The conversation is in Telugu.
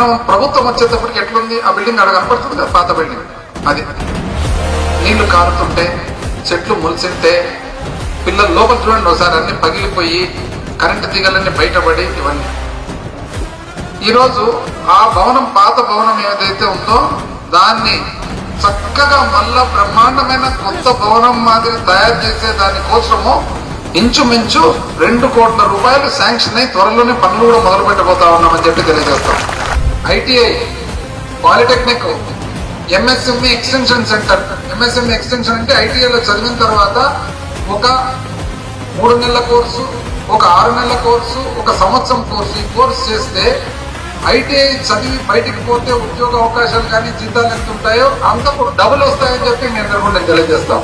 మనం ప్రభుత్వం వచ్చేటప్పటికి ఎట్లుంది? ఆ బిల్డింగ్ అక్కడ కనపడుతుంది కదా పాత బిల్డింగ్ అది. నీళ్ళు కారుతుంటే చెట్లు ములిసింటే పిల్లలు లోపల చూడండి ఒకసారి అన్ని పగిలిపోయి కరెంటు తీగలన్నీ బయటపడి ఇవన్నీ. ఈరోజు ఆ భవనం పాత భవనం ఏదైతే ఉందో దాన్ని చక్కగా మళ్ళా బ్రహ్మాండమైన కొత్త భవనం మాదిరి తయారు చేసే దాని కోసము ఇంచుమించు రెండు కోట్ల రూపాయలు శాంక్షన్ అయి త్వరలోనే పనులు కూడా మొదలు పెట్టబోతా ఉన్నామని చెప్పి తెలియజేస్తాం. ITI polytechnic MSME extension centre. MSME extension అంటే ఐటీఐలో చదివిన తర్వాత ఒక మూడు నెలల కోర్సు ఒక ఆరు నెలల కోర్సు ఒక సంవత్సరం కోర్సు. ఈ కోర్సు చేస్తే ఐటీఐ చదివి బయటికి పోతే ఉద్యోగ అవకాశాలు కానీ జీతాలు ఎంత ఉంటాయో అంతకు డబుల్ వస్తాయని చెప్పి మేము తెలియజేస్తాం